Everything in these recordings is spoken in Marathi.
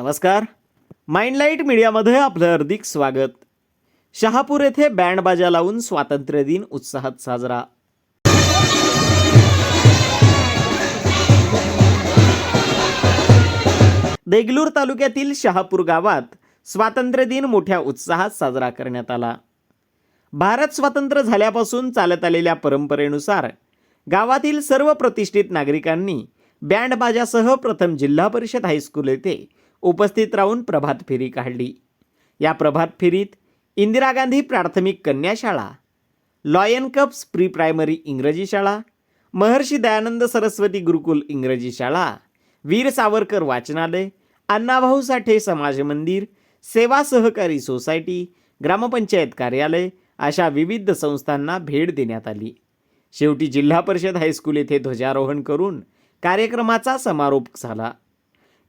नमस्कार. माइंडलाईट मीडियामध्ये आपलं हार्दिक स्वागत. शहापूर येथे बँड बाजा लावून स्वातंत्र्य दिन उत्साहात साजरा. देगलूर तालुक्यातील शहापूर गावात स्वातंत्र्य दिन मोठ्या उत्साहात साजरा करण्यात आला. भारत स्वतंत्र झाल्यापासून चालत आलेल्या परंपरेनुसार गावातील सर्व प्रतिष्ठित नागरिकांनी बँड बाजासह प्रथम जिल्हा परिषद हायस्कूल येथे उपस्थित राहून प्रभात फेरी काढली. या प्रभात फेरीत इंदिरा गांधी प्राथमिक कन्या शाळा लॉयन कप्स प्री प्रायमरी इंग्रजी शाळा महर्षी दयानंद सरस्वती गुरुकुल इंग्रजी शाळा वीर सावरकर वाचनालय अण्णाभाऊ साठे समाज मंदिर सेवा सहकारी सोसायटी ग्रामपंचायत कार्यालय अशा विविध संस्थांना भेट देण्यात आली. शेवटी जिल्हा परिषद हायस्कूल येथे ध्वजारोहण करून कार्यक्रमाचा समारोप झाला.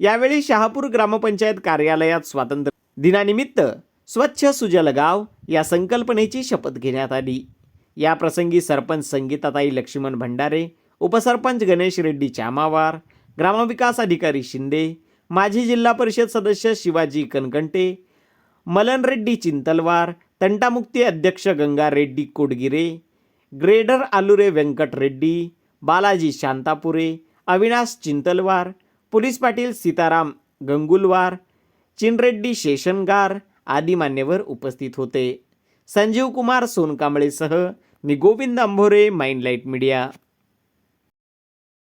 यावेळी शहापूर ग्रामपंचायत कार्यालयात स्वातंत्र्य दिनानिमित्त स्वच्छ सुजल गाव या संकल्पनेची शपथ घेण्यात आली. या प्रसंगी सरपंच संगीताताई लक्ष्मण भंडारे उपसरपंच गणेश रेड्डी चामावार ग्रामविकास अधिकारी शिंदे माजी जिल्हा परिषद सदस्य शिवाजी कनकंटे मलन रेड्डी चिंतलवार तंटामुक्ती अध्यक्ष गंगा रेड्डी कोडगिरे ग्रेडर आलुरे व्यंकट रेड्डी बालाजी शांतापुरे अविनाश चिंतलवार पोलीस पाटील सीताराम गंगुलवार चिनरेड्डी शेषनगार आदी मान्यवर उपस्थित होते. संजीव कुमार सोनकांबळेसह मी गोविंद अंभोरे माइंडलाईट मीडिया.